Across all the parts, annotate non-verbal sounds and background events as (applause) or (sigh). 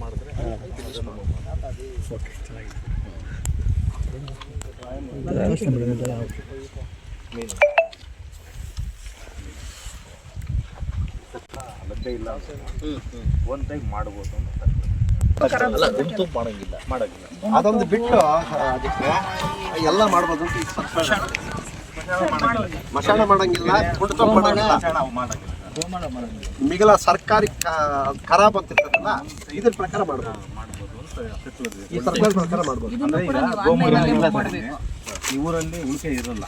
ಮಾಡಿದ್ರೆ ಲಭ್ಯ ಇಲ್ಲ. ಒಂದು ಟೈಮ್ ಮಾಡ್ಬೋದು ಅಂತ. ಮಾಡಂಗಿಲ್ಲ. ಮಾಡಂಗಿಲ್ಲ. ಅದೊಂದು ಬಿಟ್ಟು ಅದಕ್ಕೆ ಎಲ್ಲ ಮಾಡ್ಬೋದು ಅಂತ ಮಶಾಣ ಮಾಡಂಗಿಲ್ಲ. ಮಾಡಂಗಿಲ್ಲ. ಮಾಡಂಗಿಲ್ಲ. ನಿಮಗೆಲ್ಲ ಸರ್ಕಾರಿ ಕ- ಕರ ಬಂತಿರ್ತದಲ್ಲ ಇದ್ರ ಪ್ರಕಾರ ಮಾಡ್ಬೋದು ಮಾಡ್ಬೋದು ಅಂತ ತಿಳ್ಕೊಳ್ಳೋದು. ಈ ಸರ್ಕಾರ ಪ್ರಕಾರ ಮಾಡ್ಬೋದು ಅಂದ್ರೆ ಈಗ ಗೋಮೂತ್ರ ಇಲ್ಲ ತಾನೇ, ಈ ಊರಲ್ಲಿ ಉಳಿಕೆ ಇರಲ್ಲ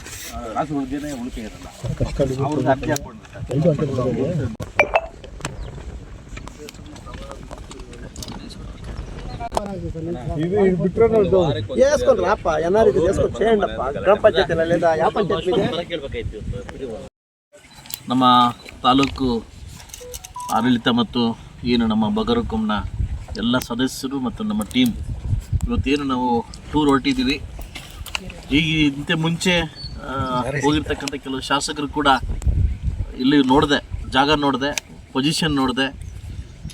ರಾಸು ಹುಡುಗಿನೇ ಉಳಿಕೆ ಇರಲ್ಲ ಅವ್ರಿಗೆ ಅಕ್ಕಿ ಹಾಕೊಂಡಿರ್ತಾರೆ వేసుకుంటారప్ప ఎన్ఆర్ఐ వేసుకొని చేయండి అప్ప గ్రామ పంచాయతీలో లేదా యా పంచాయతీ మీద ನಮ್ಮ ತಾಲೂಕು ಆಡಳಿತ ಮತ್ತು ಏನು ನಮ್ಮ ಬಗರುಕುಂನ ಎಲ್ಲ ಸದಸ್ಯರು ಮತ್ತು ನಮ್ಮ ಟೀಮ್ ಇವತ್ತೇನು ನಾವು ಟೂರ್ ಹೊರಟಿದ್ದೀವಿ. ಈಗ ಇಂತೆ ಮುಂಚೆ ಹೋಗಿರ್ತಕ್ಕಂಥ ಕೆಲವು ಶಾಸಕರು ಕೂಡ ಇಲ್ಲಿ ನೋಡಿದೆ, ಜಾಗ ನೋಡಿದೆ ಪೊಸಿಷನ್ ನೋಡಿದೆ,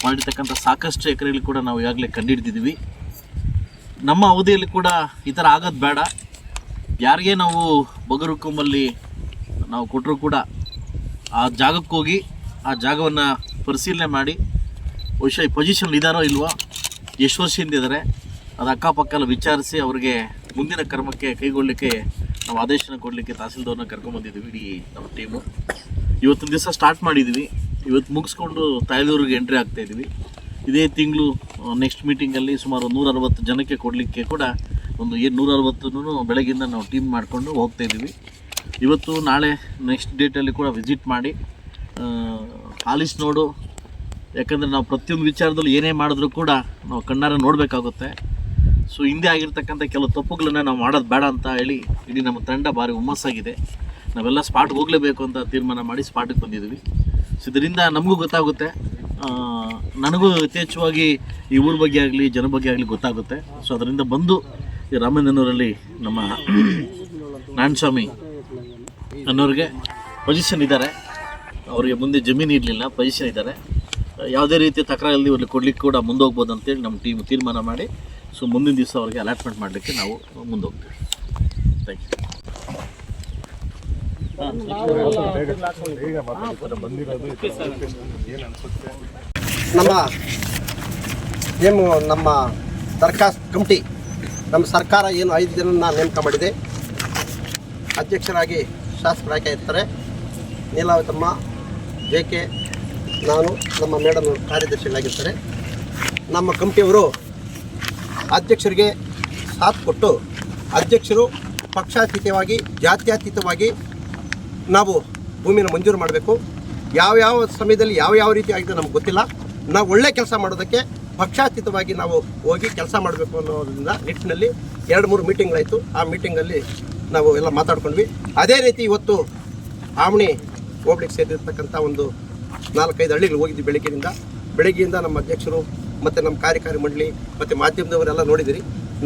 ಮಾಡಿರ್ತಕ್ಕಂಥ ಸಾಕಷ್ಟು ಎಕರೆಗಳು ಕೂಡ ನಾವು ಈಗಾಗಲೇ ಕಂಡುಹಿಡ್ದಿದ್ದೀವಿ ನಮ್ಮ ಅವಧಿಯಲ್ಲಿ ಕೂಡ ಈ ಥರ ಆಗೋದು ಬೇಡ. ಯಾರಿಗೆ ನಾವು ಬಗರುಕುಂಬಲ್ಲಿ ನಾವು ಕೊಟ್ಟರು ಕೂಡ ಆ ಜಾಗಕ್ಕೆ ಹೋಗಿ ಆ ಜಾಗವನ್ನು ಪರಿಶೀಲನೆ ಮಾಡಿ, ಬಹುಶಃ ಈ ಪೊಸಿಷನ್ ಇದ್ದಾರೋ ಇಲ್ವೋ, ಎಷ್ಟು ವರ್ಷದಿಂದ ಇದ್ದಾರೆ ಅದು ಅಕ್ಕಪಕ್ಕ ಎಲ್ಲ ವಿಚಾರಿಸಿ ಅವರಿಗೆ ಮುಂದಿನ ಕರ್ಮಕ್ಕೆ ಕೈಗೊಳ್ಳಲಿಕ್ಕೆ ನಾವು ಆದೇಶನ ಕೊಡಲಿಕ್ಕೆ ತಹಸೀಲ್ದವ್ರನ್ನ ಕರ್ಕೊಂಡ್ಬಂದಿದ್ದೀವಿ ಇಡೀ ನಮ್ಮ ಟೀಮು ಇವತ್ತಿನ ದಿವಸ ಸ್ಟಾರ್ಟ್ ಮಾಡಿದ್ದೀವಿ ಇವತ್ತು ಮುಗಿಸ್ಕೊಂಡು ತಾಯ್ದೂರಿಗೆ ಎಂಟ್ರಿ ಆಗ್ತಾ ಇದ್ದೀವಿ ಇದೇ ತಿಂಗಳು ನೆಕ್ಸ್ಟ್ ಮೀಟಿಂಗಲ್ಲಿ ಸುಮಾರು ನೂರ ಅರವತ್ತು ಜನಕ್ಕೆ ಕೊಡಲಿಕ್ಕೆ ಕೂಡ ಒಂದು ಏನು ನೂರ ಅರವತ್ತನ್ನು ಬೆಳಗಿಂದ ನಾವು ಟೀಮ್ ಮಾಡಿಕೊಂಡು ಹೋಗ್ತಾ ಇದ್ದೀವಿ ಇವತ್ತು ನಾಳೆ ನೆಕ್ಸ್ಟ್ ಡೇಟಲ್ಲಿ ಕೂಡ ವಿಸಿಟ್ ಮಾಡಿ ಆಲಿಸ್ ನೋಡು. ಯಾಕಂದರೆ ನಾವು ಪ್ರತಿಯೊಂದು ವಿಚಾರದಲ್ಲೂ ಏನೇ ಮಾಡಿದ್ರೂ ಕೂಡ ನಾವು ಕಣ್ಣಾರೆ ನೋಡಬೇಕಾಗುತ್ತೆ. ಸೊ ಹಿಂದೆ ಆಗಿರ್ತಕ್ಕಂಥ ಕೆಲವು ತಪ್ಪುಗಳನ್ನ ನಾವು ಮಾಡೋದು ಬೇಡ ಅಂತ ಹೇಳಿ ಇಡೀ ನಮ್ಮ ತಂಡ ಭಾರಿ ಹುಮ್ಮಸ್ಸಾಗಿದೆ. ನಾವೆಲ್ಲ ಸ್ಪಾಟ್ಗೆ ಹೋಗಲೇಬೇಕು ಅಂತ ತೀರ್ಮಾನ ಮಾಡಿ ಸ್ಪಾಟಿಗೆ ಬಂದಿದ್ದೀವಿ. ಸೊ ಇದರಿಂದ ನಮಗೂ ಗೊತ್ತಾಗುತ್ತೆ. ನನಗೂ ಯಥೇಚ್ಛವಾಗಿ ಈ ಊರ ಬಗ್ಗೆ ಆಗಲಿ, ಜನ ಬಗ್ಗೆ ಆಗಲಿ ಗೊತ್ತಾಗುತ್ತೆ. ಸೊ ಅದರಿಂದ ಬಂದು ಈ ನಮ್ಮ (clears throat) ನಾರಾಯಣಸ್ವಾಮಿ ಅನ್ನೋರಿಗೆ ಪೊಸಿಷನ್ ಇದ್ದಾರೆ. ಅವರಿಗೆ ಮುಂದೆ ಜಮೀನು ಇರಲಿಲ್ಲ ಪೊಸಿಷನ್ ಇದ್ದಾರೆ. ಯಾವುದೇ ರೀತಿಯ ತಕರಾರಲ್ಲಿ ಅವ್ರಿಗೆ ಕೊಡ್ಲಿಕ್ಕೆ ಕೂಡ ಮುಂದೋಗ್ಬೋದು ಅಂತೇಳಿ ನಮ್ಮ ಟೀಮ್ ತೀರ್ಮಾನ ಮಾಡಿ ಸೊ ಮುಂದಿನ ದಿವಸ ಅವರಿಗೆ ಅಲಾಟ್ಮೆಂಟ್ ಮಾಡಲಿಕ್ಕೆ ನಾವು ಮುಂದೋಗ್ತೀವಿ. ಥ್ಯಾಂಕ್ ಯು ನಮ್ಮ ಏನು ನಮ್ಮ ಸರ್ಕಾರ ಕಮಿಟಿ, ನಮ್ಮ ಸರ್ಕಾರ ಏನು ಐದು ಜನ ನೇಮಕ ಮಾಡಿದೆ, ಅಧ್ಯಕ್ಷರಾಗಿ ಶಾಸಕರಾಗಿ ಇರ್ತಾರೆ. ನೀಲಾವತಮ್ಮ ಜೆ ಕೆ ನಾನು, ನಮ್ಮ ಮೇಡಮ್ ಕಾರ್ಯದರ್ಶಿಗಳಾಗಿರ್ತಾರೆ. ನಮ್ಮ ಕಂಪಿಯವರು ಅಧ್ಯಕ್ಷರಿಗೆ ಸಾಥ್ ಕೊಟ್ಟು, ಅಧ್ಯಕ್ಷರು ಪಕ್ಷಾತೀತವಾಗಿ, ಜಾತ್ಯತೀತವಾಗಿ ನಾವು ಭೂಮಿನ ಮಂಜೂರು ಮಾಡಬೇಕು. ಯಾವ್ಯಾವ ಸಮಯದಲ್ಲಿ ಯಾವ ಯಾವ ರೀತಿ ಆಗಿದೆ ನಮ್ಗೆ ಗೊತ್ತಿಲ್ಲ. ನಾವು ಒಳ್ಳೆ ಕೆಲಸ ಮಾಡೋದಕ್ಕೆ ಪಕ್ಷಾತೀತವಾಗಿ ನಾವು ಹೋಗಿ ಕೆಲಸ ಮಾಡಬೇಕು ಅನ್ನೋದ್ರಿಂದ ನಿಟ್ಟಿನಲ್ಲಿ ಎರಡು ಮೂರು ಮೀಟಿಂಗ್ಗಳಾಯಿತು ಆ ಮೀಟಿಂಗಲ್ಲಿ ನಾವು ಎಲ್ಲ ಮಾತಾಡ್ಕೊಂಡ್ವಿ. ಅದೇ ರೀತಿ ಇವತ್ತು ಆವಣಿ ಹೋಗ್ಲಿಕ್ಕೆ ಸೇರಿರ್ತಕ್ಕಂಥ ಒಂದು ನಾಲ್ಕೈದು ಹಳ್ಳಿಗಳು ಹೋಗಿದ್ವಿ ಬೆಳಗ್ಗೆಯಿಂದ. ಬೆಳಗ್ಗೆಯಿಂದ ನಮ್ಮ ಅಧ್ಯಕ್ಷರು ಮತ್ತು ನಮ್ಮ ಕಾರ್ಯಕಾರಿ ಮಂಡಳಿ ಮತ್ತು ಮಾಧ್ಯಮದವರೆಲ್ಲ ನೋಡಿದಿರಿ.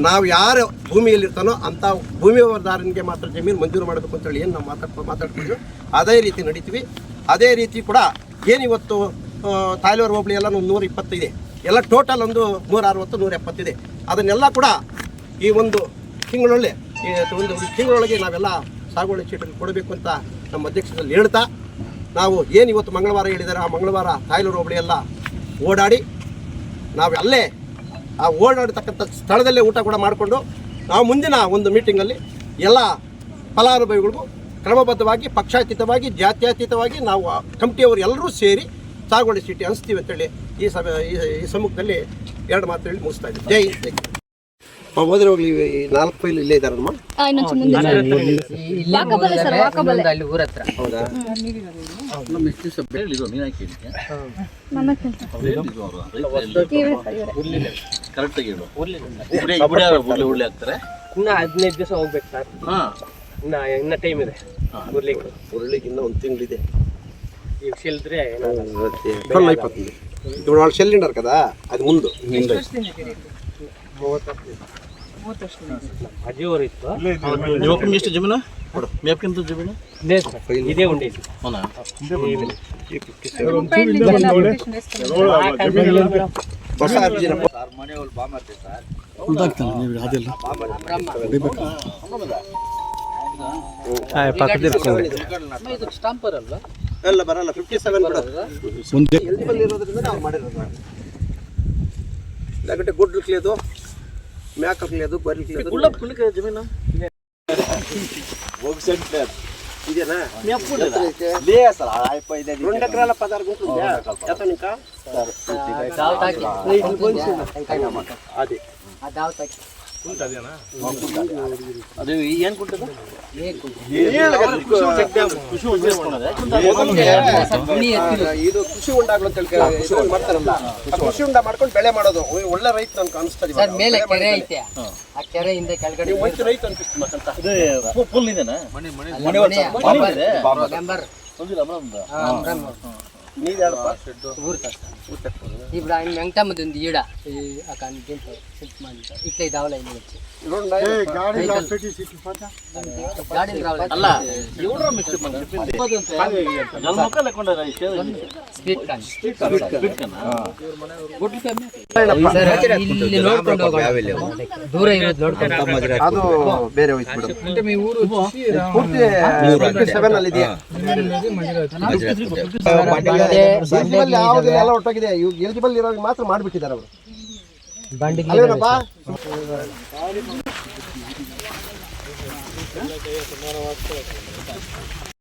ನಾವು ಯಾರ ಭೂಮಿಯಲ್ಲಿರ್ತಾನೋ ಅಂಥ ಭೂಮಿಯವರದಾರನಿಗೆ ಮಾತ್ರ ಜಮೀನು ಮಂಜೂರು ಮಾಡಬೇಕು ಅಂತೇಳಿ ಏನು ನಾವು ಮಾತಾಡ್ ಮಾತಾಡ್ಕೊಂಡು ಅದೇ ರೀತಿ ನಡೀತೀವಿ. ಅದೇ ರೀತಿ ಕೂಡ ಏನಿವತ್ತು ತಾಯ್ಲೂರು ಹೋಬಳಿ ಎಲ್ಲ ಒಂದು ನೂರ ಇಪ್ಪತ್ತಿದೆ ಎಲ್ಲ ಟೋಟಲ್ ಒಂದು ನೂರ ಅರವತ್ತು ನೂರ ಎಪ್ಪತ್ತಿದೆ ಅದನ್ನೆಲ್ಲ ಕೂಡ ಈ ಒಂದು ತಿಂಗಳೊಳ್ಳೆ ಒಂದು ತಿಂಗಳೊಳಗೆ ನಾವೆಲ್ಲ ಸಾಗುವಳಿ ಚೀಟನ್ನು ಕೊಡಬೇಕು ಅಂತ ನಮ್ಮ ಅಧ್ಯಕ್ಷರಲ್ಲಿ ಹೇಳ್ತಾ, ನಾವು ಏನು ಇವತ್ತು ಮಂಗಳವಾರ ಹೇಳಿದ್ದಾರೆ ಆ ಮಂಗಳವಾರ ತಾಯ್ಲೂರು ಹೋಬಳಿಯೆಲ್ಲ ಓಡಾಡಿ, ನಾವು ಅಲ್ಲೇ ಆ ಓಡಾಡತಕ್ಕಂಥ ಸ್ಥಳದಲ್ಲೇ ಊಟ ಕೂಡ ಮಾಡಿಕೊಂಡು, ನಾವು ಮುಂದಿನ ಒಂದು ಮೀಟಿಂಗಲ್ಲಿ ಎಲ್ಲ ಫಲಾನುಭವಿಗಳಿಗೂ ಕ್ರಮಬದ್ಧವಾಗಿ, ಪಕ್ಷಾತೀತವಾಗಿ, ಜಾತ್ಯಾತೀತವಾಗಿ ನಾವು ಕಮಿಟಿಯವರು ಎಲ್ಲರೂ ಸೇರಿ ಸಾಗುವಳಿ ಚೀಟಿ ಹಂಚ್ತೀವಿ ಅಂತೇಳಿ ಈ ಸಭೆ, ಈ- ಈ ಸಮ್ಮುಖದಲ್ಲಿ ಎರಡು ಮಾತು ಹೇಳಿ ಮುಗಿಸ್ತಾ ಇದ್ದೀವಿ. ಜೈ ಜೈ ಹೋದ್ರೆ ಹೋಗ್ಲಿ ಈ ನಾಲ್ಕು ಫೈಲ್ ಇಲ್ಲೇ ಇದ್ದಾರಮ್ಮ ಆ, ಇನ್ನೊಂಚೂರು ಮುಂದೆ ವಾಕಬಲ್ಲ ಸರ್ ವಾಕಬಲ್ಲ ಅಲ್ಲಿ ಊರ ಹತ್ರ ಹೌದಾ ಹೇಳಿದ್ರು ನೀನು ಯಾಕೆ ಹೇಳಿದ್ಯಾ ನನ್ನ ಕೆಲಸ ಹೇಳಿದ್ರು ಅವರು ಇವ್ರೆ ಸರ್ ಇವ್ರೆ ಕರೆಕ್ಟಾಗಿ ಹೇಳು ಇಬ್ಬರೇ ಇಬ್ಬರೇ ಉಳ್ಳಿ ಉಳ್ಳಿ ಹಾಕ್ತಾರೆ ಇನ್ನ ಹದಿನೈದು ದಿವಸ ಹೋಗ್ಬೇಕು ಸರ್ ಹಾಂ ಇನ್ನ ಇನ್ನ ಟೈಮ್ ಇದೆ ಬರ್ಲಿಕ್ಕೆ ಉರುಳಿಗೆ ಇನ್ನೂ ಒಂದು ತಿಂಗಳಿದೆ ಈಗ ಸಿಲ್ದ್ರೆ ಏನಾಗಲ್ಲ ట్వెల్వ్ అయిపోతుంది ఇప్పుడు వాళ్ళు సిలిండర్ కదా అది ముందు ಅಜಿಯವರು ಇತ್ತು. ಇವತ್ತಿಗೆ ಎಷ್ಟು ಜಮೀನು? ಜಮೀನು? ಇದೇ ಉಂಡೆ ಸರ್ ಸರ್ ಅದೆಲ್ಲ ಸ್ಟಾಂಪರ್ ಎಲ್ಲ ಬರಲ್ಲ ಫಿಫ್ಟಿ ಸೆವೆನ್ ಬಿಡೋದು ನಾವು ಮಾಡಿರೋದು. లేకుంటే గుడ్లకు లేదు మేకలకు లేదు బర్రెలకు లేదు ఇదేనా రెండు ఎకరాల పదహారు గుంటలు ಅದು ಏನು ಇದು ಕೃಷಿ ಉಂಡಾಗ್ಲು ಅಂತ ಹೇಳ್ಕ- ಇದು ಮಾಡ್ತಾರಲ್ಲ. ಕೃಷಿ ಉಂಡ ಮಾಡ್ಕೊಂಡು ಬೆಳೆ ಮಾಡೋದು. ಒಳ್ಳೆ- ಒಳ್ಳೆ ರೈತ ನನ್ಗೆ ಅನಿಸ್ತದೆ ಸರ್ ಮೇಲೆ ಕೆರೆ ಐತೆ. ಆ ಕೆರೆಯಿಂದ ಕೆಳಗಡೆ ಮಂచి ರೈತ ಅನ್ಪಿಸ್ತೀಮಂತ ಇದು ಫುಲ್ ಇದೆನಾ ಮನೆ- ಮನೆ ಇದೆ? ಮೆಂಬರ್ ಒಂದಿಲ್ಲ ಅಮ್ರಮ್ದ. ನೀವ್ ಹೇಳಪ್ಪ ఊరు ఇప్పుడు ఆయన వెంకటమ్మది ఉంది ఈడ ఈ అక్కడ దీంట్లో షిఫ్ట్ ಮಾಡಿ ఇట్లా దావల అయింది వచ్చి గాడిని రావాలి ಅಲ್ಲ ಇವ್ರ ಮಿಕ್ಸ್ ನನ್ನ ಮಕ್ಕ ಲೆಕ್ಕೊಂಡಾರ ಇಷ್ಟೇ ಸ್ಪೀಡ್ ಕಾನ್ ಬಿಟ್ಕನ ಸರ್ ಇಲ್ಲಿ ನೋಡ್ಕೊಂಡು ಹೋಗೋಣ ದೂರ ಇರೋದು ನೋಡ್ಕೊಂಡು ಅದು ಬೇರೆ ಹೋಯ್ತು ಬಿಡು ಪೂರ್ತಿ ಸೆವೆನ್ ಅಲ್ಲಿ ಇದೆಯಾ ಎಲಿಜಿಬಲ್ ಯಾವುದಿಲ್ಲ ಎಲ್ಲ ಒಟ್ಟಾಗಿದೆ. ಎಲಿಜಿಬಲ್ ಇರೋರಿಗೆ ಮಾತ್ರ ಮಾಡಿಬಿಟ್ಟಿದ್ದಾರೆ ಅವರು. ಅಲ್ವೇನಪ್ಪ